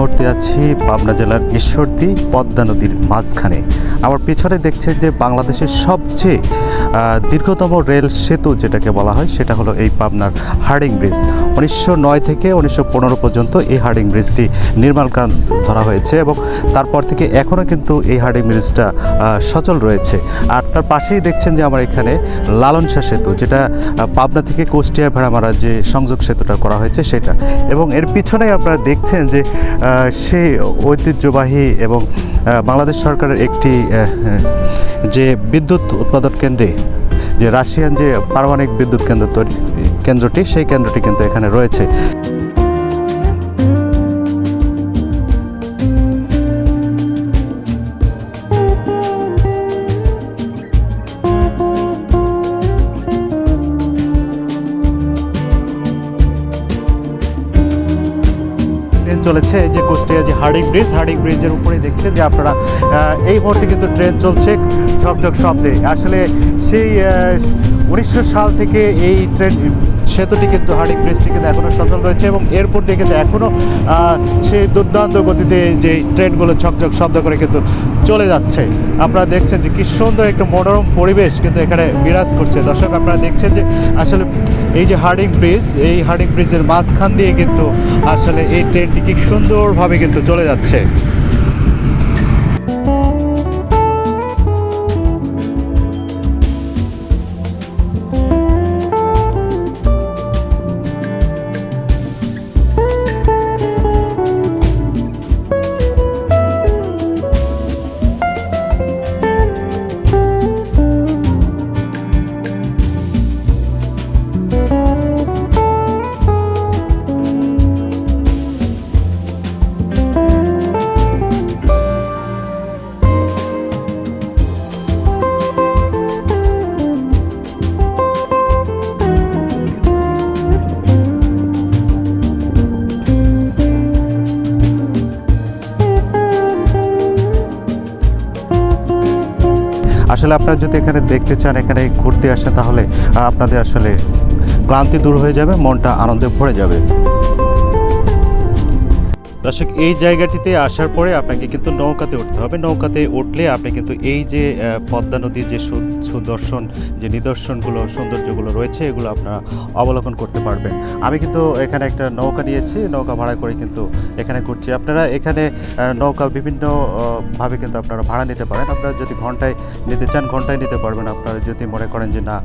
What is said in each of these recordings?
মুহূর্তে আছি পাবনা জেলার ঈশ্বরদী পদ্মা নদীর মাঝখানে। আমার পেছনে দেখছেন যে বাংলাদেশের সবচেয়ে দীর্ঘতম রেল সেতু যেটাকে বলা হয়, সেটা হলো এই পাবনার হার্ডিং ব্রিজ। উনিশশো নয় থেকে উনিশশো পনেরো পর্যন্ত এই হার্ডিং ব্রিজটি নির্মাণ ধরা হয়েছে এবং তারপর থেকে এখনও কিন্তু এই হার্ডিং ব্রিজটা সচল রয়েছে। আর তার পাশেই দেখছেন যে আমার এখানে লালন শাহ সেতু, যেটা পাবনা থেকে কুষ্টিয়া ভেড়ামারা যে সংযোগ সেতুটা করা হয়েছে সেটা। এবং এর পিছনে আপনারা দেখছেন যে সেই ঐতিহ্যবাহী এবং বাংলাদেশ সরকারের একটি যে বিদ্যুৎ উৎপাদন কেন্দ্রে যে রাশিয়ান যে পারমাণবিক বিদ্যুৎ কেন্দ্র তৈরি, কেন্দ্রটি, সেই কেন্দ্রটি কিন্তু এখানে রয়েছে। চলেছে, এই যে কুষ্টিয়া যে হার্ডিং ব্রিজ হার্ডিং ব্রিজের উপরে দেখছেন যে আপনারা এই মুহূর্তে কিন্তু ট্রেন চলছে ঝকঝক শব্দে। আসলে সেই উনিশশো সাল থেকে এই ট্রেন সেতুটি কিন্তু হার্ডিং ব্রিজটি কিন্তু এখনও সচল রয়েছে এবং এরপর দিয়ে কিন্তু এখনও সেই দুর্দান্ত গতিতে যে ট্রেনগুলো ঝকঝক শব্দ করে কিন্তু চলে যাচ্ছে। আপনারা দেখছেন যে কি সুন্দর একটা মনোরম পরিবেশ কিন্তু এখানে বিরাজ করছে। দর্শক, আপনারা দেখছেন যে আসলে এই যে হার্ডিং ব্রিজ, এই হার্ডিং ব্রিজের মাঝখান দিয়ে কিন্তু আসলে এই ট্রেনটি কি সুন্দরভাবে কিন্তু চলে যাচ্ছে। আসলে আপনারা যদি এখানে দেখতে চান, এখানে ঘুরতে আসেন, তাহলে আপনাদের আসলে ক্লান্তি দূর হয়ে যাবে, মনটা আনন্দে ভরে যাবে। দর্শক, এই জায়গাটিতে আসার পরে আপনাকে কিন্তু নৌকাতে উঠতে হবে। নৌকাতে উঠলে আপনি কিন্তু এই যে পদ্মা নদীর যে সুদর্শন, যে নিদর্শনগুলো, সৌন্দর্যগুলো রয়েছে, এগুলো আপনারা অবলোকন করতে পারবেন। আমি কিন্তু এখানে একটা নৌকা নিয়েছি, নৌকা ভাড়া করে কিন্তু এখানে ঘুরছি। আপনারা এখানে নৌকা বিভিন্ন ভাবে কিন্তু আপনারা ভাড়া নিতে পারেন। আপনারা যদি ঘন্টায় নিতে চান, ঘন্টায় নিতে পারবেন। আপনারা যদি মনে করেন যে না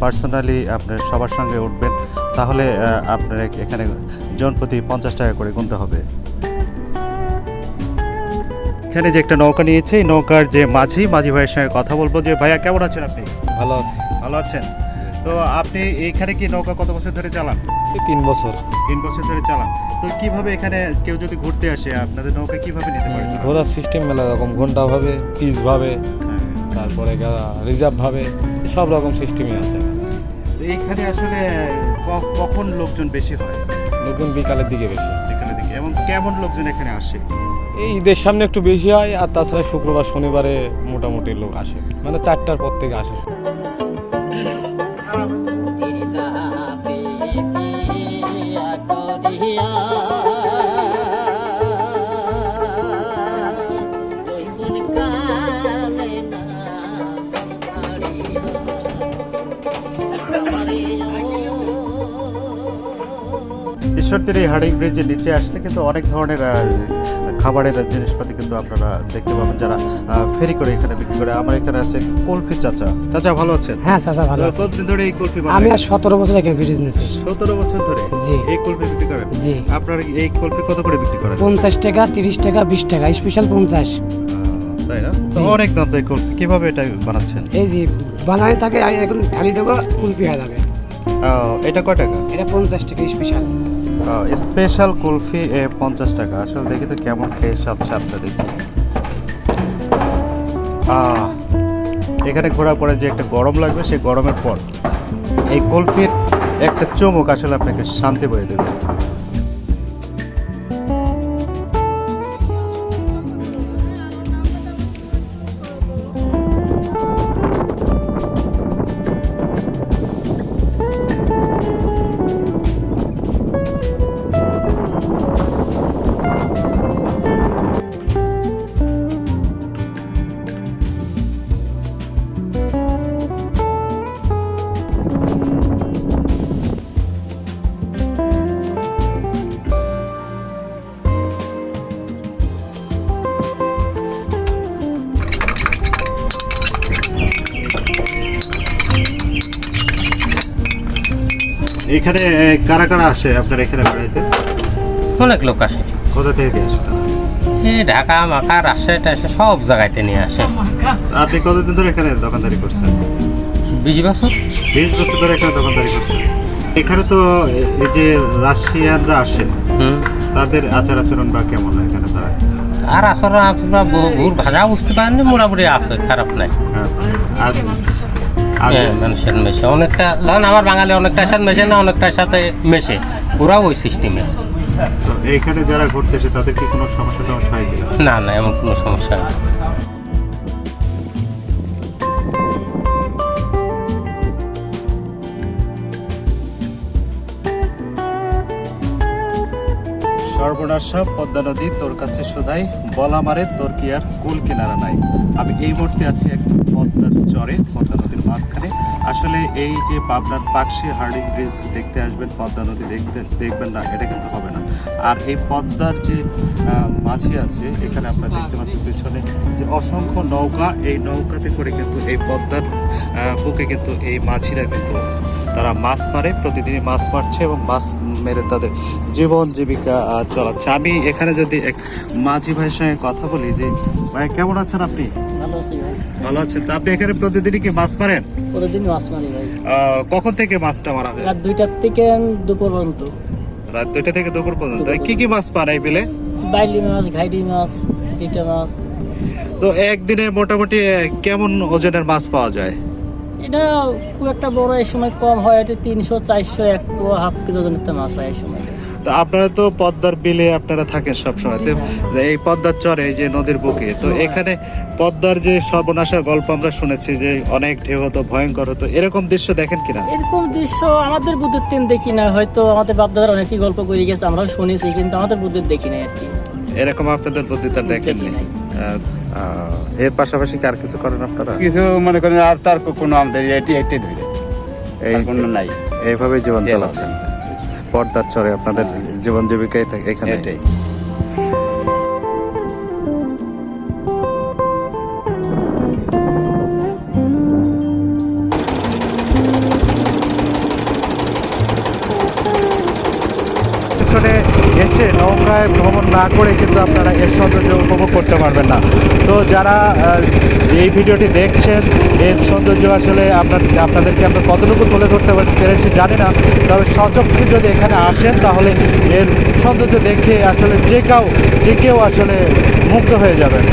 পার্সোনালি আপনার সবার সঙ্গে উঠবেন, তাহলে আপনার এখানে জন প্রতি পঞ্চাশ টাকা করে গুনতে হবে। এখানে যে একটা নৌকা নিয়েছে এই নৌকার যে মাঝি মাঝি ভাইয়ের সঙ্গে কথা বলব। যে ভাইয়া কেমন আছেন আপনি? ভালো আছি। ভালো আছেন? তো আপনি এইখানে কি নৌকা কত বছর ধরে চালান? তিন বছর। তিন বছর ধরে চালান। তো কীভাবে এখানে কেউ যদি ঘুরতে আসে আপনাদের নৌকা কীভাবে নিতে পারে? ঘোরার সিস্টেম মেলা রকম। ঘণ্টা ভাবে পিস ভাবে হ্যাঁ। তারপরে রিজার্ভ ভাবে সব রকম সিস্টেমই আছে। এইখানে আসলে কখন লোকজন বেশি হয়? লোকজন বিকালের দিকে বেশি। এখানে দিকে। এবং কেমন লোকজন এখানে আসে? এই ঈদের সামনে একটু বেশি হয়, আর তাছাড়া শুক্রবার, শনিবারে মোটামুটি লোক আসে। মানে চারটার পর থেকে আসে। ঈশ্বরদের এই হার্ডিং ব্রিজের নিচে আসলে কিন্তু অনেক ধরনের খাবারের জিনিসপাতি কিন্তু আপনারা দেখতে পাবেন যারা ফেরি করে এখানে বিক্রি করে। আমার এখানে আছে কলফি চাচা। চাচা ভালো আছেন? হ্যাঁ চাচা ভালো। কতদিন ধরে এই কলফি আমি আর সতেরো বছর এখানে বিজনেস সতেরো বছর ধরে জি। এই কলফি বিক্রি করেন? জি। আপনার এই কলফি কত করে বিক্রি করেন? পঞ্চাশ টাকা তিরিশ টাকা বিশ টাকা স্পেশাল পঞ্চাশ। তাই না? তো অনেক দাম তো এই কলফি। কীভাবে এটা বানাচ্ছেন? এই যে বানায় থাকে আমি এখন ঢালি দেবো কুলপি হয়ে যাবে। এটা কয় টাকা? এটা পঞ্চাশ টাকা স্পেশাল। স্পেশাল কুলফি এ পঞ্চাশ টাকা। আসলে দেখি তো কেমন খেয়ে সাত সাতটা দেখি। এখানে ঘোরার পরে যে একটা গরম লাগবে, সেই গরমের পর এই কুলফির একটা চমক আসলে আপনাকে শান্তি বয়ে দেবে। এখানে কারা কারা আসে আপনার এখানে বেড়াইতে অনেক লোক আসে। কোথা থেকে আসে তারা? এই ঢাকা মাকা রাজশাহী টাজশাহী সব জায়গাতে নিয়ে আসে। আপনি কতদিন ধরে এখানে দোকানদারি করছেন? বিশ বছর। বিশ বছর ধরে এখানে দোকানদারি করছেন। এখানে তো এই যে রাশিয়ানরা আসে হুম। তাদের আচার আচরণ বা কেমন এখানে তারা? আর আসলে আপনারা বহু- বহু ভাষা বুঝতে পারেননি মোটামুটি আছে খারাপ নাই। হ্যাঁ, আর মানুষের মেশে। অনেকটা ধরেন আমার বাঙালি অনেকটার সাথে মেশে না অনেকটার সাথে মেশে। ওরাও ওই সিস্টেমে এইখানে যারা ঘুরতে এসে তাদের কি কোনো সমস্যা সমস্যা হয় না না এমন কোনো সমস্যা নেই সর্বনাশা পদ্মা নদী তোর কাছে শোধাই বলা মারে তোর কি আর কুল কিনারা নাই। আমি এই মুহূর্তে আছি একদম পদ্মার চরে পদ্মা মাঝখানে। আসলে এই যে পাবনার পাকশি হার্ডিং ব্রিজ দেখতে আসবেন, পদ্মা নদী দেখতে দেখবেন না, এটা কিন্তু হবে না। আর এই পদ্মার যে মাঝি আছে, এখানে আপনারা দেখতে পাচ্ছেন পিছনে যে অসংখ্য নৌকা, এই নৌকাতে করে কিন্তু এই পদ্মার বুকে কিন্তু এই মাঝিরা কিন্তু তারা মাছ মারে, প্রতিদিনই মাছ মারছে এবং মাছ মেরে তাদের জীবন জীবিকা চলাচ্ছে। আমি এখানে যদি এক মাঝি ভাইয়ের সঙ্গে কথা বলি যে, ভাই, কেমন আছেন আপনি? ভালো আছেন। তা আপনি এখানে প্রতিদিনই কি মাছ মারেন? প্রতিদিন মাছ মারি ভাই। কখন থেকে মাছটা মারা হয় রাত দুইটার থেকে দুপুর পর্যন্ত। রাত দুইটা থেকে দুপুর পর্যন্ত। কি কি মাছ পান এই বিলে? বাইলি মাছ ঘাইটি মাছ তিনটা মাছ। তো একদিনে মোটামুটি কেমন ওজনের মাছ পাওয়া যায়? এটা খুব একটা বড় এই সময় কম হয়। এটা তিনশো চারশো এক হাফ কেজি ওজনের মাছ হয় এই সময়। তো আপনারা তো পদ্মার বিলে আপনারা থাকেন সবসময়। এই পদ্মার চরে এই যে নদীর বুকে তো এখানে পদ্মার যে সর্বনাশার গল্প আমরা শুনেছি যে অনেক ঢেউ হতো ভয়ঙ্কর হতো এরকম দৃশ্য দেখেন কিনা? এরকম দৃশ্য আমাদের বুদ্ধের দিন দেখি না হয়তো আমাদের বাপদাদার অনেকই গল্প করে গেছে আমরাও শুনেছি কিন্তু আমাদের বুদ্ধের দেখি না আর কি। এরকম আপনাদের বুদ্ধিতা দেখেননি? এর পাশাপাশি কি আর কিছু করেন আপনারা? কিছু মনে করেন আর তার কোনো আমাদের এটি এটি ধরে। এই কোনো নাই। এইভাবে জীবন। চালাচ্ছেন। পর্দার চরে আপনাদের জীবন জীবিকাই থাকে এখানে না করে কিন্তু আপনারা এর সৌন্দর্য উপভোগ করতে পারবেন না। তো যারা এই ভিডিওটি দেখছেন, এর সৌন্দর্য আসলে আপনার, আপনাদেরকে আমরা কতটুকু তুলে ধরতে পেরেছি জানি না। তবে সচক্ষে যদি এখানে আসেন, তাহলে এর সৌন্দর্য দেখে আসলে যে কেউ যে কেউ আসলে মুগ্ধ হয়ে যাবেন।